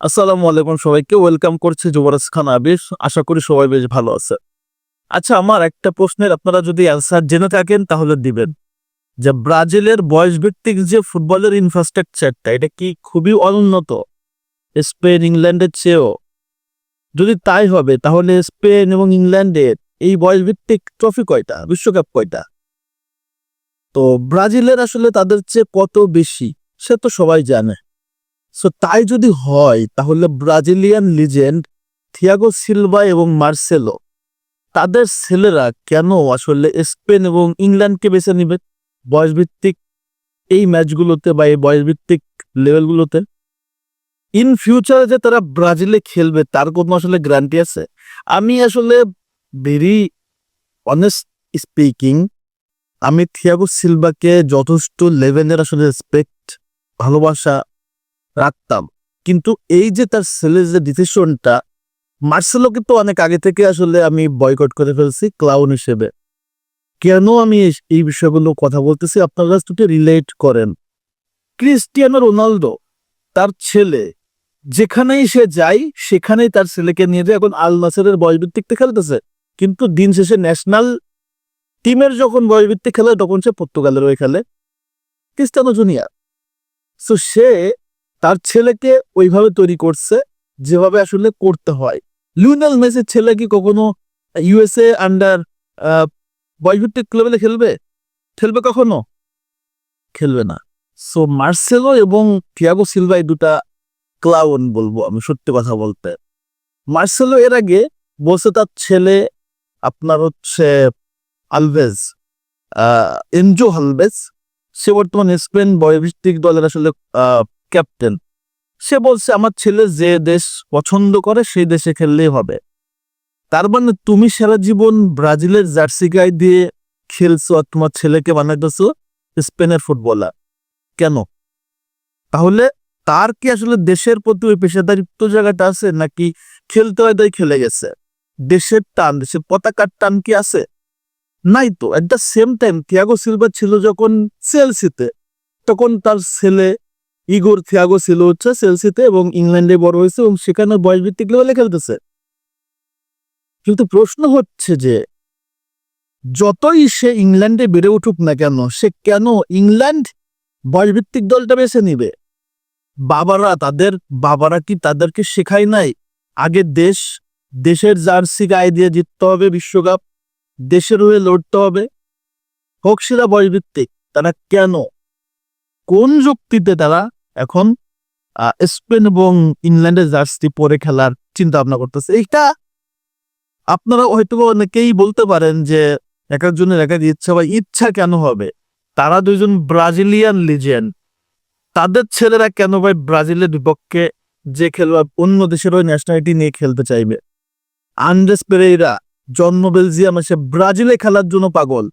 আসসালামু আলাইকুম সবাইকে, ওয়েলকাম করছে যুবরাজ খান আবির। আশা করি সবাই বেশ ভালো আছে। আচ্ছা আমার একটা প্রশ্নের আপনারা যদি অ্যান্সার জেনে থাকেন তাহলে দিবেন। যে ব্রাজিলের বয়স ভিত্তিক যে ফুটবলের ইনফ্রাস্ট্রাকচারটা এটা কি খুবই অনুন্নত? স্পেন ইংল্যান্ডের চেয়েও। যদি তাই হবে, তাহলে স্পেন এবং ইংল্যান্ডের এই বয়স ভিত্তিক ট্রফি কয়টা? বিশ্বকাপ কয়টা? তো ব্রাজিলের আসলে তাদের চেয়ে কত বেশি, সে তো সবাই জানে। সো তাই যদি হয়, তাহলে ব্রাজিলিয়ান লিজেন্ড থিয়াগো সিলভা এবং মার্সেলো তাদের ছেলেরা কেন আসলে স্পেন এবং ইংল্যান্ডকে বেছে নিবে? বয়সভিত্তিক এই ম্যাচগুলোতে বা এই বয়সভিত্তিক লেভেলগুলোতে? ইন ফিউচারে যে তারা ব্রাজিলে খেলবে, তার কোনো আসলে গ্যারান্টি আছে? আমি আসলে ভেরি অনেস্ট স্পিকিং আমি থিয়াগো সিলভাকে যথেষ্ট লেভেলের আসলে রেসপেক্ট ভালোবাসা রাখতাম। কিন্তু এই যে তার ছেলের যে ডিসিশনটা মার্সেলোকে তো অনেক আগে থেকে আসলে আমি বয়কট করে ফেলছি ক্লাউন হিসেবে। কেন আমি এই- বিষয়গুলো কথা বলতেছি? আপনারা দুটো রিলেট করেন। ক্রিস্টিয়ানো রোনালদো, তার ছেলে, যেখানেই সে যায়, সেখানেই তার ছেলেকে নিয়ে যায়। এখন আল নাসেরের বয়সভিত্তিকতে খেলতেছে। কিন্তু দিন শেষে ন্যাশনাল টিমের যখন বয়সভিত্তিক খেলে, তখন সে পর্তুগালের হয়ে খেলে। ক্রিস্টিয়ানো জুনিয়র সো সে তার ছেলেকে ওইভাবে তৈরি করছে, যেভাবে আসলে করতে হয়। লিওনেল মেসির ছেলে কি কখনো ইউএসএ আন্ডার বয়ভিত্তিক লেভেলে খেলবে? খেলবে কখনো? খেলবে না। সো মার্সেলো এবং থিয়াগো সিলভাই দুটা ক্লাউন বলব আমি, সত্যি কথা বলতে। মার্সেলো এর আগে বলছে তার ছেলে আপনার হচ্ছে আলভেজ এনজো হালভেজ সে বর্তমানে স্পেন বয়ভিত্তিক দলের আসলে ক্যাপ্টেন। সে বলছে, আমার ছেলে যে দেশ পছন্দ করে, সেই দেশে খেললেই হবে। তার মানে তুমি সারা জীবন ব্রাজিলের জার্সি গায়ে দিয়ে খেলছো আর তোমার ছেলেকে বানাইতেছো স্পেনের ফুটবলার। কেন? তাহলে তার কি আসলে দেশের প্রতি ওই পেশাদারিত্ব জায়গাটা আছে, নাকি খেলতে হয় তাই খেলে গেছে? দেশের টান, দেশের পতাকার টান কি আছে? নাই তো। At the same time Thiago Silva ছিল যখন চেলসিতে তখন তার ছেলে ইগোর থিয়াগো ছিল হচ্ছে চেলসিতে এবং ইংল্যান্ডে বড় হয়েছে এবং সেখানে বয়স ভিত্তিক লেভেলে খেলতেছে। কিন্তু প্রশ্ন হচ্ছে যে, যতই সে ইংল্যান্ডে বেড়ে উঠুক না কেন, সে কেন ইংল্যান্ড বয়সভিত্তিক দলটা বেছে নিবে? বাবারা, তাদের বাবারা কি তাদেরকে শেখায় নাই? আগে দেশ, দেশের জার্সি গায়ে দিয়ে জিততে হবে বিশ্বকাপ, দেশের হয়ে লড়তে হবে। হোক সেটা বয়সভিত্তিক, তারা কেন? কোন যুক্তিতে তারা এখন স্পেন এবং ইংল্যান্ডের জার্সি পরে খেলার চিন্তা ভাবনা করতেছে। এইটা আপনারা হয়তো অনেকেই বলতে পারেন যে এক একজনের এক এক ইচ্ছা বা ইচ্ছা কেন হবে? তারা দুইজন ব্রাজিলিয়ান লিজেন্ড। তাদের ছেলেরা কেন ভাই ব্রাজিলের বিপক্ষে যে খেলবে অন্য দেশের ওই ন্যাশনালিটি নিয়ে খেলতে চাইবে? আন্ড্রেস পেরেইরা, জন্ম বেলজিয়াম, সে ব্রাজিলে খেলার জন্য পাগল।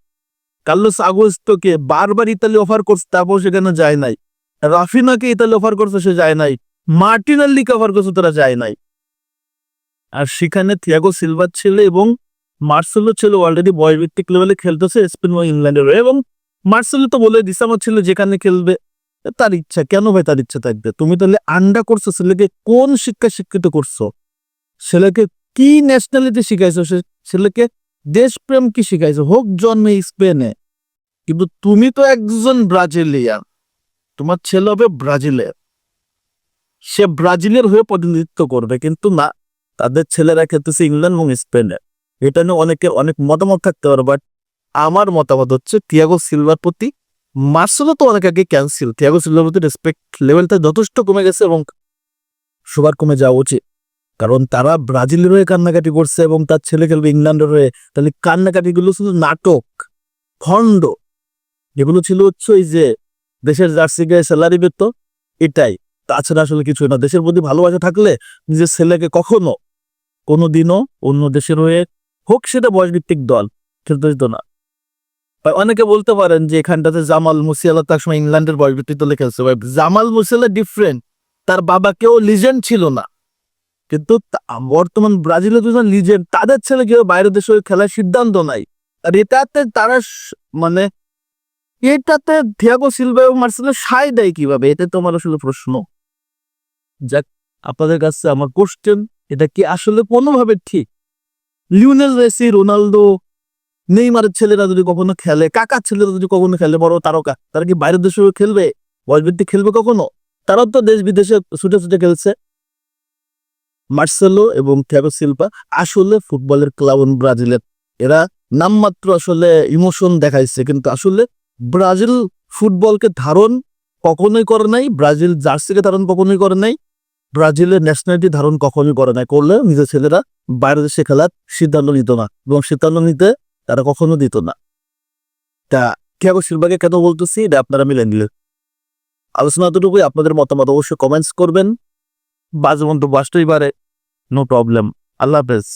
কার্লোস আগোস্তোকে বারবার ইতালি অফার করছে, তারপর সেখানে যায় নাই। রাফিনাকে ইতালি অফার করছে, সে যায় নাই। মার্টিনাল্লিকে অফার করছে, তারা যায় নাই। আর সেখানে থিয়াগো সিলভার ছেলে এবং মার্সেলো ছেলে অলরেডি বয়ভিত্তিক লেভেলে খেলতেছে, স্পেন এবং ইংল্যান্ডের এবং মার্সেলো তো বলে আমার ছেলে যেখানে খেলবে, তার ইচ্ছা। কেন ভাই তার ইচ্ছা থাকবে? তুমি তাহলে আন্ডা করছ, ছেলেকে কোন শিক্ষা শিক্ষিত করছ? ছেলেকে কি ন্যাশনালিটি শিখাইছো? সে ছেলেকে দেশপ্রেম কি শিখাইছো? হোক জন্মে স্পেনে। কিন্তু তুমি তো একজন ব্রাজিলিয়ান। তোমার ছেলে হবে ব্রাজিলের। সে ব্রাজিলের হয়ে প্রতিনিধিত্ব করবে, কিন্তু না, তাদের ছেলেরা খেলতেছে ইংল্যান্ড এবং স্পেনের। এটা নিয়ে অনেকের অনেক মতামত থাকতে পারে বাট আমার মতামত হচ্ছে তিয়াগো সিলভার প্রতি, মার্সেলো তো অনেক আগে ক্যান্সেল তিয়াগো সিলভার প্রতি রেসপেক্ট লেভেলটা যথেষ্ট কমে গেছে এবং সবার কমে যাওয়া উচিত। কারণ তারা ব্রাজিলের হয়ে কান্নাকাটি করছে এবং তার ছেলে খেলবে ইংল্যান্ডের হয়ে। তাহলে কান্নাকাটিগুলো শুধু নাটক খণ্ড এগুলো ছিল হচ্ছে ওই যে দেশের জার্সি গায়ে স্যালারি পেত এটাই। তাছাড়া আসলে কিছু না, দেশের প্রতি ভালোবাসা থাকলে নিজের ছেলেকে কখনো কোনোদিনও অন্য দেশের হয়ে হোক, সেটা বয়সভিত্তিক দল, খেলতে দিত না। অনেকে বলতে পারেন যে এখানটাতে জামাল মুসিয়ালা তার সময় ইংল্যান্ডের বয়সভিত্তিক দলে খেলছে। জামাল মুসিয়ালা ডিফারেন্ট তার বাবা কেউ লিজেন্ড ছিল না। কিন্তু বর্তমান ব্রাজিলের দুজন লিজেন্ড তাদের ছেলে কেউ বাইরের দেশে খেলার সিদ্ধান্ত নাই আর এটাতে তারা মানে এটাতে থিয়াগো সিলভা এবং মার্সেলো সায় দেয় কীভাবে? এটা তোমার আসলে প্রশ্ন। যাক, আপনাদের কাছে আমার কোশ্চেন এটা কি আসলে কোনোভাবে ঠিক? লিওনেল মেসি, রোনালদো, নেইমারের ছেলেরা যদি কখনো খেলে, কাকার ছেলেরা যদি কখনো খেলে, বড় তারকা, তারা কি বাইরের দেশে খেলবে? বয়সভিত্তিক খেলবে কখনো? তারাও তো দেশ বিদেশে ছুটে ছুটে খেলছে। মার্সেলো এবং থ্যাগো সিলভা আসলে ফুটবলের ক্লাব ব্রাজিলের। এরা নামমাত্র আসলে ইমোশন দেখাইছে, কিন্তু আসলে ব্রাজিল ফুটবলকে ধারণ কখনোই করে নাই, ব্রাজিল জার্সিকে ধারণ কখনোই করে নাই, ব্রাজিলের ন্যাশনালিটি ধারণ কখনোই করে নাই। করলে নিজের ছেলেরা বাইরে দেশে খেলার সিদ্ধান্ত নিত না এবং সিদ্ধান্ত নিতে তারা কখনো দিত না। তা থিয়াগো সিলভাকে কেন বলতেছি, এটা আপনারা মিলে নিলেন আলোচনা এতটুকুই, আপনাদের মতামত অবশ্যই কমেন্টস করবেন। বাজে মন্তব্য আসতেই পারে নো প্রবলেম আল্লাহ হাফেজ।